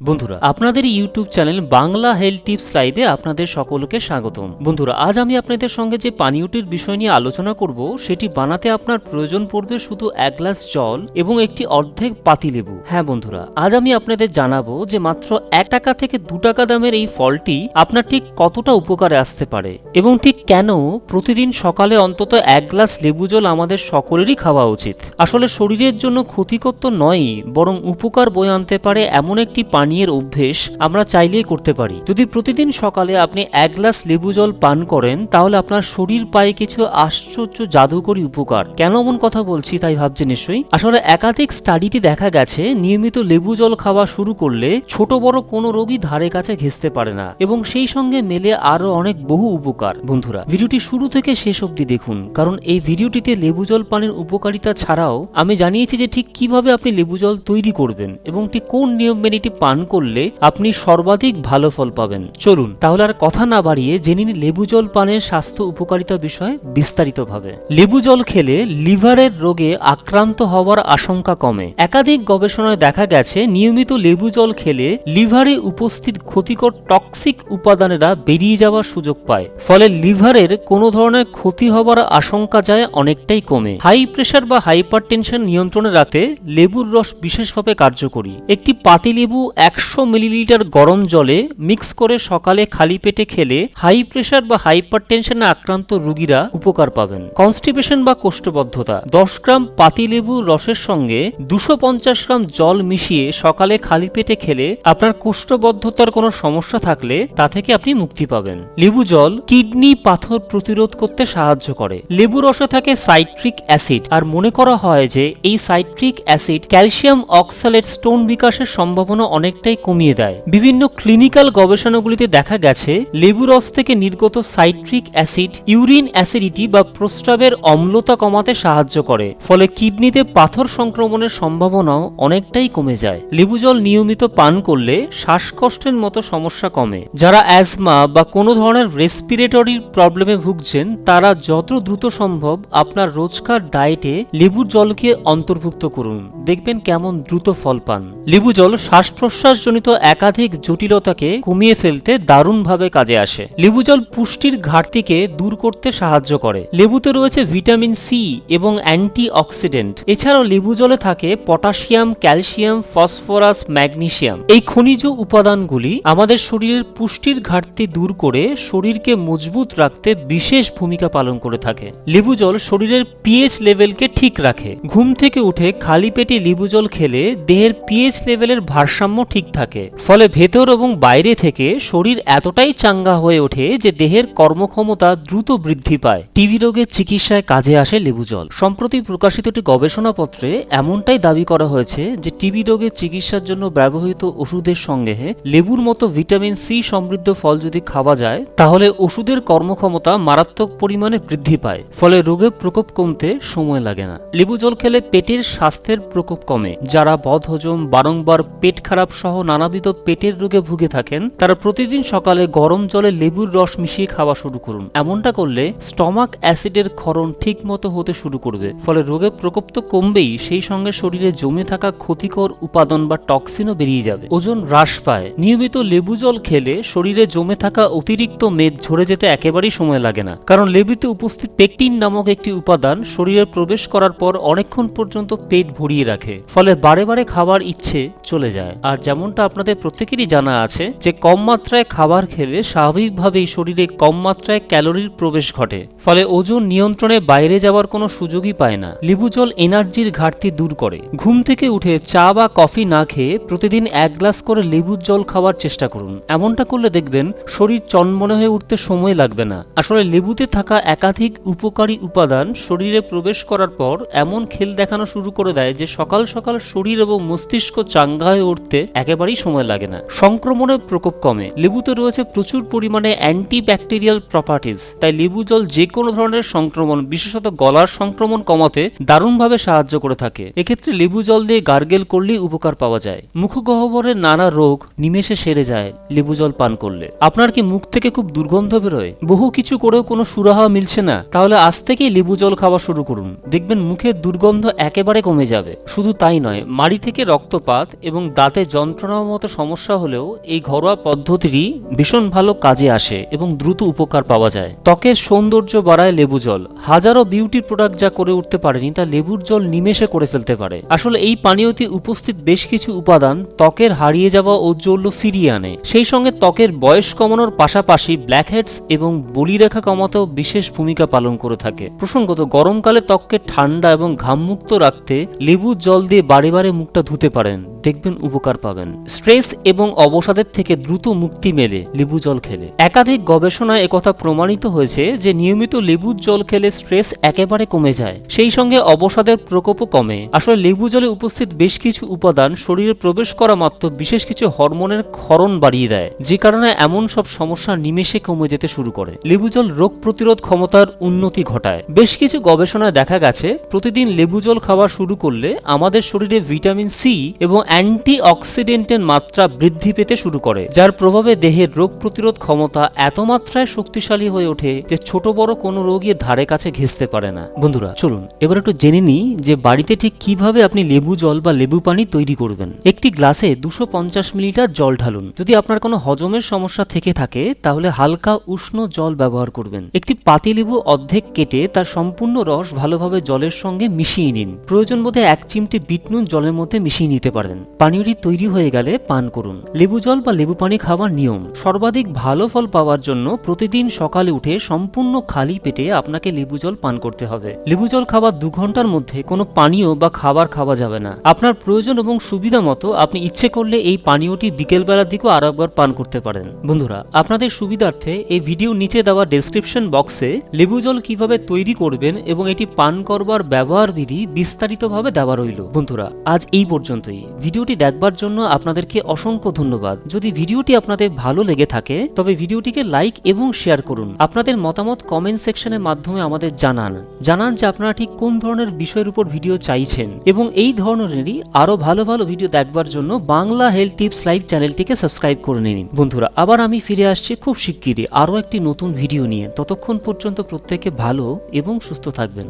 বন্ধুরা, আপনাদের YouTube channel Bangla health tips লাইভে আপনাদের সকলকে স্বাগতম। বন্ধুরা, আজ আমি আপনাদের সঙ্গে যে পানীয়টির বিষয় নিয়ে আলোচনা করব, সেটি বানাতে আপনার প্রয়োজন পড়বে শুধু এক গ্লাস জল এবং একটি অর্ধেক পাতিলেবু হ্যাঁ বন্ধুরা, আজ আমি আপনাদের জানাব যে মাত্র এক টাকা থেকে দু টাকা দামের এই ফলটি আপনার ঠিক কতটা উপকারে আসতে পারে এবং ঠিক কেন প্রতিদিন সকালে অন্তত এক গ্লাস লেবু জল আমাদের সকলেরই খাওয়া উচিত। আসলে শরীরের জন্য ক্ষতিকর তো নয়ই, বরং উপকার বয়ে আনতে পারে এমন একটি পানীয়ের অভ্যেস আমরা চাইলেই করতে পারি। যদি প্রতিদিন সকালে আপনি এক গ্লাস লেবু জল পান করেন, তাহলে আপনার শরীর পায়ে কিছু আশ্চর্য জাদুকরী উপকার। কেন এমন কথা বলছি তাই ভাবছে নিশ্চয়ই? আসলে একাধিক স্টাডিতে দেখা গেছে, নিয়মিত লেবু জল খাওয়া শুরু করলে ছোট বড় কোনো রোগী ধারে কাছে ঘেঁচতে পারে না এবং সেই সঙ্গে মেলে আরও অনেক বহু উপকার। বন্ধুরা, ভিডিওটি শুরু থেকে শেষ অবধি দেখুন, কারণ এই ভিডিওটিতে লেবু জল পানের উপকারিতা ছাড়াও আমি জানিয়েছি যে ঠিক কীভাবে আপনি লেবু জল তৈরি করবেন এবং ঠিক কোন নিয়ম মেনে এটি পান করলে আপনি সর্বাধিক ভালো ফল পাবেন। চলুন, তাহলে আর কথা না বাড়িয়ে জেনে নিন লেবু জল পানের স্বাস্থ্য উপকারিতা বিষয়ে বিস্তারিতভাবে। লেবু জল খেলে লিভারের রোগে আক্রান্ত হওয়ার আশঙ্কা কমে। একাধিক গবেষণায় দেখা গেছে, নিয়মিত লেবু জল খেলে লিভারে উপস্থিত ক্ষতিকর টক্সিক উপাদানেরা বেরিয়ে যাওয়ার সুযোগ পায়। ফলে লিভারের কোনো ধরনের ক্ষতি হওয়ার আশঙ্কা যায় অনেকটাই কমে। হাই প্রেশার বা হাইপার টেনশন নিয়ন্ত্রণে রাখতে লেবুর রস বিশেষভাবে কার্যকরী। একটি পাতিলেবু একশো মিলিলিটার গরম জলে মিক্স করে সকালে খালি পেটে খেলে হাই প্রেশার বা হাইপার টেনশনে আক্রান্ত রুগীরা উপকার পাবেন। কনস্টিপেশন বা কোষ্ঠবদ্ধতা। দশ গ্রাম পাতিলেবু রসের সঙ্গে দুশো পঞ্চাশ গ্রাম জল মিশিয়ে সকালে খালি পেটে খেলে আপনার কোষ্ঠবদ্ধতার কোনো সমস্যা থাকলে তা থেকে আপনি মুক্তি পাবেন। লেবু জল কিডনি পাথর প্রতিরোধ করতে সাহায্য করে। লেবু রসে থাকে সাইট্রিক অ্যাসিড। আর মনে করা হয় যে এই citric acid calcium oxalate stone বিকাশের সম্ভাবনা অনেকটাই কমিয়ে দেয়। বিভিন্ন ক্লিনিক্যাল গবেষণাগুলিতে দেখা গেছে লেবু রস থেকে নির্গত সাইট্রিক অ্যাসিড, ইউরিন অ্যাসিডিটি বা প্রস্রাবের অম্লতা কমাতে সাহায্য করে, ফলে কিডনিতে পাথর সংক্রমণের সম্ভাবনাও অনেকটাই কমে যায়। লেবু জল নিয়মিত পান করলে শ্বাসকষ্টের মতো সমস্যা কমে। যারা অ্যাজমা বা কোনো ধরনের রেসপিরেটরির প্রবলেমে ভুগছেন, তারা যত দ্রুত সম্ভব আপনার রোজকার ডায়েটে লেবুর জলকে অন্তর্ভুক্ত করুন। দেখবেন কেমন দ্রুত ফল পান। লেবু জল শ্বাস প্রশ্বাসজনিত একাধিক জটিলতাকে কমিয়ে ফেলতে দারুণভাবে কাজে আসে। লেবু জল পুষ্টির ঘাটতিকে দূর করতে সাহায্য করে। লেবুতে রয়েছে ভিটামিন সি এবং অ্যান্টি অক্সিডেন্ট এছাড়াও লেবু জলে থাকে পটাশিয়াম, ক্যালসিয়াম, ফসফরাস ম্যাগনেশিয়াম এই খনিজ উপাদানগুলি আমাদের শরীরের পুষ্টির ঘাটতি দূর করে শরীরকে মজবুত রাখতে বিশেষ ভূমিকা পালন করে থাকে। লেবু জল শরীরের পিএইচ লেভেলকে ঠিক রাখে। ঘুম থেকে উঠে খালি পেটে লেবু জল খেলে দেহের পিএইচ লেভেলের ভারসাম্য ঠিক থাকে। ফলে ভেতর এবং বাইরে থেকে শরীর এতটাই চাঙ্গা হয়ে ওঠে যে দেহের কর্মক্ষমতা দ্রুত বৃদ্ধি পায়। টিবি রোগের চিকিৎসায় কাজে আসে লেবু জল। সম্প্রতি প্রকাশিত একটি গবেষণাপত্রে এমনটাই দাবি করা হয়েছে যে টিবি রোগের চিকিৎসার জন্য ব্যবহৃত ওষুধের সঙ্গে লেবুর মতো ভিটামিন সি সমৃদ্ধ ফল যদি খাওয়া যায়, তাহলে ওষুধের কর্মক্ষমতা মারাত্মক পরিমাণে বৃদ্ধি পায়। ফলে রোগের প্রকোপ কমতে সময় লাগে না। লেবু জল খেলে পেটের স্বাস্থ্যের প্রকোপ কমে, যারা বদহজম, বারংবার পেট খারাপ সহ নানাবিধ পেটের রোগে ভুগে থাকেন, তারা প্রতিদিন সকালে গরম জলে লেবুর রস মিশিয়ে খাওয়া শুরু করুন। এমনটা করলে স্টমাক অ্যাসিডের ক্ষরণ ঠিক মতো হতে শুরু করবে। ফলে রোগের প্রকোপ তো কমবেই সেই সঙ্গে শরীরে জমে থাকা ক্ষতিকর উপাদান বা টক্সিনও বেরিয়ে যাবে। ওজন হ্রাস পায়। নিয়মিত লেবু জল খেলে শরীরে জমে থাকা অতিরিক্ত মেদ ঝরে যেতে একেবারেই সময় লাগে না। কারণ লেবুতে উপস্থিত পেকটিন নামক একটি উপাদান শরীরে প্রবেশ করার পর অনেকক্ষণ পর্যন্ত পেট ভরিয়ে রাখে। ফলে বারে বারে খাবার ইচ্ছে চলে যায়। আর যেমনটা আপনাদের প্রত্যেকেরই জানা আছে যে কম মাত্রায় খাবার খেলে স্বাভাবিকভাবেই শরীরে কম মাত্রায় ক্যালোরির প্রবেশ ঘটে। ফলে ওজন নিয়ন্ত্রণে বাইরে যাওয়ার কোনো সুযোগই পায় না। লেবু জল এনার্জির ঘাটতি দূর করে। ঘুম থেকে উঠে চা বা কফি না খেয়ে প্রতিদিন এক গ্লাস করে লেবুর জল খাওয়ার চেষ্টা করুন। এমনটা করলে দেখবেন শরীর চনমনে হয়ে উঠতে সময় লাগবে না। আসলে লেবুতে থাকা একাধিক উপকারী উপাদান শরীরে প্রবেশ করার পর এমন খেল দেখানো শুরু করে দেয় যে সকাল সকাল শরীর এবং মস্তিষ্ক চাঙ্গা হয়ে উঠতে একেবারেই সময় লাগে না। সংক্রমণের প্রকোপ কমে। লেবুতে রয়েছে প্রচুর পরিমাণে অ্যান্টি ব্যাকটেরিয়াল প্রপার্টিজ তাই লেবু জল যে কোনো ধরনের সংক্রমণ, বিশেষত গলার সংক্রমণ কমাতে দারুণভাবে সাহায্য করে থাকে। এক্ষেত্রে লেবু জল দিয়ে গার্গেল করলেই উপকার পাওয়া যায়। মুখগহ্বরের নানা রোগ, নিমেষে সেরে যায় লেবু জল পান করলে। আপনার কি মুখ থেকে খুব দুর্গন্ধ বেরোয়? বহু কিছু করেও কোনো সুরাহা মিলছে না। তাহলে আজ থেকেই লেবু জল খাওয়া শুরু করুন। দেখবেন মুখের দুর্গন্ধ একেবারে কমে যাবে। শুধু তাই নয়, মাড়ি থেকে রক্তপাত এবং দাঁতে যন্ত্রণার মতো সমস্যা হলেও এই ঘরোয়া পদ্ধতিটি ভীষণ ভালো কাজে আসে এবং দ্রুত উপকার পাওয়া যায়। ত্বকের সৌন্দর্য বাড়ায় লেবু জল। হাজারো বিউটি প্রোডাক্ট যা করে উঠতে পারেনি তা লেবুর জল নিমেষে করে ফেলতে পারে। আসলে এই পানীয়তে উপস্থিত বেশ কিছু উপাদান ত্বকের হারিয়ে যাওয়া ঔজ্জ্বল্য ফিরিয়ে আনে। সেই সঙ্গে ত্বকের বয়স কমানোর পাশাপাশি ব্ল্যাকহেডস এবং বলিরেখা কমাতেও বিশেষ ভূমিকা পালন করে থাকে। প্রসঙ্গত, গরমকালে ত্বককে ঠান্ডা এবং ঘামমুক্ত রাখতে লেবুর জল দিয়ে বারে বারে মুখটা ধুতে পারেন। দেখবেন উপকার পাবেন। স্ট্রেস এবং অবসাদের থেকে দ্রুত মুক্তি মেলে লেবু জল খেলে। একাধিক গবেষণায় একথা প্রমাণিত হয়েছে যে নিয়মিত লেবুর জল খেলে স্ট্রেস একেবারে কমে যায়, সেই সঙ্গে অবসাদের প্রকোপও কমে। আসলে লেবু জলে উপস্থিত বেশ কিছু উপাদান শরীরে প্রবেশ করা মাত্র বিশেষ কিছু হরমোনের ক্ষরণ বাড়িয়ে দেয়, যে কারণে এমন সব সমস্যা নিমেষে কমে যেতে শুরু করে। লেবু জল রোগ প্রতিরোধ ক্ষমতার উন্নতি ঘটায়। বেশ কিছু গবেষণায় দেখা গেছে, প্রতিদিন লেবু জল খাওয়া শুরু করলে আমাদের শরীরে ভিটামিন সি এবং অ্যান্টি অক্সিডেন্টের মাত্রা বৃদ্ধি পেতে শুরু করে, যার প্রভাবে দেহের রোগ প্রতিরোধ ক্ষমতা এত মাত্রায় শক্তিশালী হয়ে ওঠে যে ছোট বড় কোনো রোগী ধারে কাছে ঘেঁচতে পারে না। বন্ধুরা, চলুন, এবার একটু জেনে নিই যে বাড়িতে ঠিক কীভাবে আপনি লেবু জল বা লেবু পানি তৈরি করবেন। একটি গ্লাসে দুশো পঞ্চাশ মিলিলিটার জল ঢালুন। যদি আপনার কোনো হজমের সমস্যা থেকে থাকে, তাহলে হালকা উষ্ণ জল ব্যবহার করবেন। একটি পাতিলেবু অর্ধেক কেটে তার সম্পূর্ণ রস ভালোভাবে জলের সঙ্গে মিশিয়ে নিন। প্রয়োজন বোধে এক চিমটি বিট নুন জলের মধ্যে মিশিয়ে নিতে পারেন। পানীয়টি তৈরি হয়ে গেলে পান করুন। লেবু জল বা লেবু পানি খাওয়ার নিয়ম। সর্বাধিক ভালো ফল পাওয়ার জন্য প্রতিদিন সকালে উঠে সম্পূর্ণ খালি পেটে আপনাকে লেবু জল পান করতে হবে। লেবু জল খাওয়ার দু ঘণ্টার মধ্যে কোনো পানীয় বা খাবার খাওয়া যাবে না। আপনার প্রয়োজন এবং সুবিধা মতো আপনি ইচ্ছে করলে এই পানীয়টি বিকেলবেলার দিকেও আরও একবার পান করতে পারেন। বন্ধুরা, আপনাদের সুবিধার্থে এই ভিডিও নিচে দেওয়া ডেসক্রিপশন বক্সে লেবু জল কীভাবে তৈরি করবেন এবং এটি পান করবার ব্যবহার বিধি বিস্তারিতভাবে দেওয়া রইল। বন্ধুরা, আজ এই পর্যন্তই। ভিডিওটি দেখবার জন্য আপনাদেরকে অসংখ্য ধন্যবাদ। যদি ভিডিওটি আপনাদের ভালো লেগে থাকে, তবে ভিডিওটিকে লাইক এবং শেয়ার করুন। আপনাদের মতামত কমেন্ট সেকশনের মাধ্যমে আমাদের জানান। জানান যে আপনারা ঠিক কোন ধরনের বিষয়ের উপর ভিডিও চাইছেন। এবং এই ধরনেরই আরও ভালো ভালো ভিডিও দেখবার জন্য বাংলা হেলথ টিপস লাইভ চ্যানেলটিকে সাবস্ক্রাইব করে নিন। বন্ধুরা, আবার আমি ফিরে আসছি খুব শিগগিরই আরও একটি নতুন ভিডিও নিয়ে। ততক্ষণ পর্যন্ত প্রত্যেকে ভালো এবং সুস্থ থাকবেন।